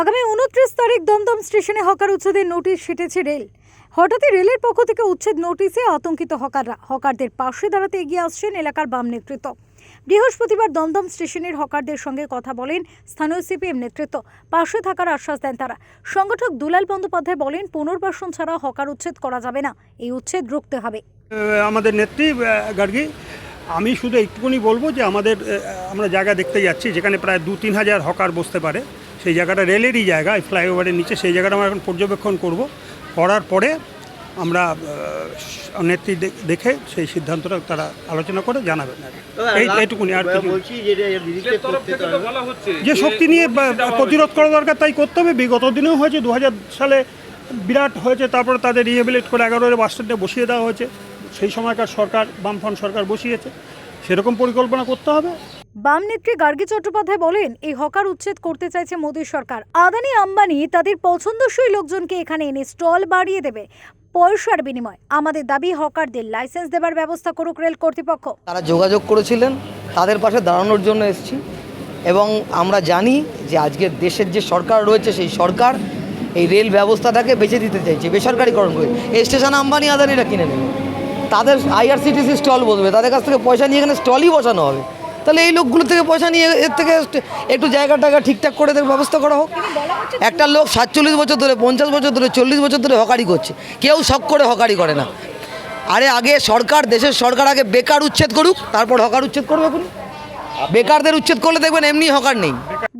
আগামী উনত্রিশ তারিখ দমদম স্টেশনে হকার উচ্ছেদের নোটিশ ছিটেছে রেল। হঠাৎই রেলের পক্ষ থেকে উচ্ছেদ নোটিশে আতঙ্কিত হকাররা। হকারদের পাশে দাঁড়াতে এগিয়ে আসছেন এলাকার বাম নেতৃত্ব। বৃহস্পতিবার দমদম স্টেশনের হকারদের সঙ্গে কথা বলেন স্থানীয় সিপিএম নেতৃত্ব। পাশে থাকার আশ্বাস দেন তারা। সংগঠক দুলাল বন্দ্যোপাধ্যায় বলেন, পুনর্বাসন ছাড়া হকার উচ্ছেদ করা যাবে না। এই উচ্ছেদ রুখতে হবে। আমাদের নেত্রী গার্গী, আমি শুধু একটুকুনি বলব যে আমাদের আমরা জায়গা দেখতে যাচ্ছি, যেখানে প্রায় দু তিন হাজার হকার বসতে পারে। সেই জায়গাটা রেলেরই জায়গা এই ফ্লাইওভারের নিচে সেই জায়গাটা আমরা এখন পর্যবেক্ষণ করব। করার পরে আমরা নেত্রী দেখে সেই সিদ্ধান্তটা তারা আলোচনা করে জানাবেন। এইটুকুনি আর যে শক্তি নিয়ে প্রতিরোধ করা দরকার তাই করতে হবে। বিগত দিনেও হয়েছে দু হাজার সালে বিরাট হয়েছে তারপরে তাদের রিহেবিলিট করে এগারোর বাস স্ট্যান্ডে বসিয়ে দেওয়া হয়েছে। সেই সময়কার সরকার বামফ্রন্ট সরকার বসিয়েছে। সেরকম পরিকল্পনা করতে হবে। বাম নেত্রী গার্গী চট্টোপাধ্যায় বলেন, এই হকার উচ্ছেদ করতে চাইছে মোদী সরকার। আদানি আম্বানি তাদের পছন্দসই লোকজনকে এখানে এনে স্টল বাড়িয়ে দেবে পয়সার বিনিময়। আমাদের দাবি, হকারদের লাইসেন্স দেবার ব্যবস্থা করুক রেল কর্তৃপক্ষ। তারা যোগাযোগ করেছিলেন, তাদের পাশে দাঁড়ানোর জন্য এসেছি এবং আমরা জানি যে আজকের দেশের যে সরকার রয়েছে, সেই সরকার এই রেল ব্যবস্থাটাকে বেঁচে দিতে চাইছে, বেসরকারিকরণ করে। এই স্টেশন আম্বানি আদানিরা কিনে নেবে। তাদের আইআরসিটিসি স্টল বসবে, তাদের কাছ থেকে পয়সা নিয়ে এখানে স্টলই বসানো হবে। তাহলে এই লোকগুলো থেকে পয়সা নিয়ে এর থেকে একটু জায়গা টাকা ঠিকঠাক করে দেওয়ার ব্যবস্থা করা হোক। একটা লোক সাতচল্লিশ বছর ধরে পঞ্চাশ বছর ধরে চল্লিশ বছর ধরে হকারি করছে। কেউ শখ করে হকারি করে না। আরে আগে সরকার দেশের সরকার আগে বেকার উচ্ছেদ করুক তারপর হকার উচ্ছেদ করবে এখন। বেকারদের উচ্ছেদ করলে দেখবেন এমনি হকার নেই।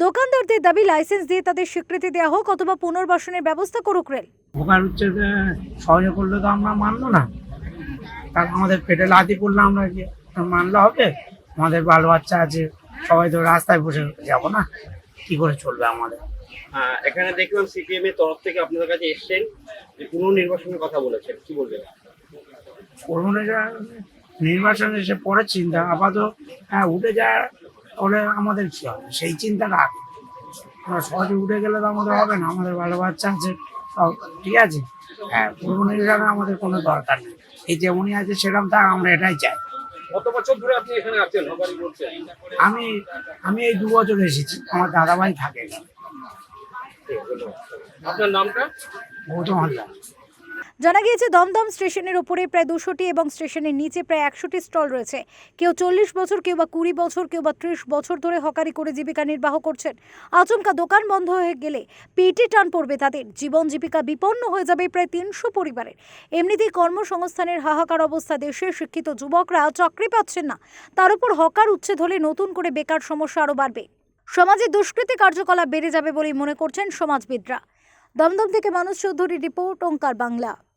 দোকানদারদের দাবি লাইসেন্স দিয়ে তাদের স্বীকৃতি দেওয়া হোক অথবা পুনর্বাসনের ব্যবস্থা করুক রেল। হচ্ছে যে সহজে করলে তো আমরা মানবো না। কারণ আমাদের পেটে লাথি পড়লে আমরা কি মানলে হবে? আমাদের বাল বাচ্চা আছে সবাই তো রাস্তায় বসে যাব না। কি করে চলবে আমাদের? এখানে দেখলাম সিপিএম এর তরফ থেকে আপনাদের কাছে এসছেন যে পুনর্নির্বাচনের কথা বলেছেন। কি বলবেন? নির্বাচনে এসে পরে চিন্তা আপাতত হ্যাঁ উঠে যায় ওরে আমাদের কি হবে? সেই চিন্তাটা আগে আমরা সহজে উঠে গেলে তো আমাদের হবে না আমাদের ভালো বাচ্চা আছে সব ঠিক আছে। হ্যাঁ পূর্ব নির্বাচনে আমাদের কোনো দরকার নেই। এই যেমনই আছে সেরকম থাক আমরা এটাই চাই। কত বছর ধরে আপনি এখানে আছেন? হকারি করছেন আমি আমি এই দু বছর এসেছি। আমার দাদাভাই থাকে এখানে, আপনার নামটা? গৌতম হালদার। জানা গিয়েছে, দমদম স্টেশনের ওপরে প্রায় দুশোটি এবং স্টেশনের নিচে প্রায় একশোটি স্টল রয়েছে। কেউ চল্লিশ বছর, কেউ বা কুড়ি বছর, কেউ বা ত্রিশ বছর ধরে হকারি করে জীবিকা নির্বাহ করছেন। আচমকা দোকান বন্ধ হয়ে গেলে পেটে টান পড়বে তাদের। জীবন জীবিকা বিপন্ন হয়ে যাবে প্রায় তিনশো পরিবারের। এমনিতেই কর্মসংস্থানের হাহাকার অবস্থা দেশের শিক্ষিত যুবকরা চাকরি পাচ্ছেন না। তার উপর হকার উচ্ছেদ হলে নতুন করে বেকার সমস্যা আরও বাড়বে। সমাজে দুষ্কৃতি কার্যকলাপ বেড়ে যাবে বলেই মনে করছেন সমাজবিদরা। দমদম থেকে মানুষ চৌধুরী রিপোর্ট, ওঙ্কার বাংলা।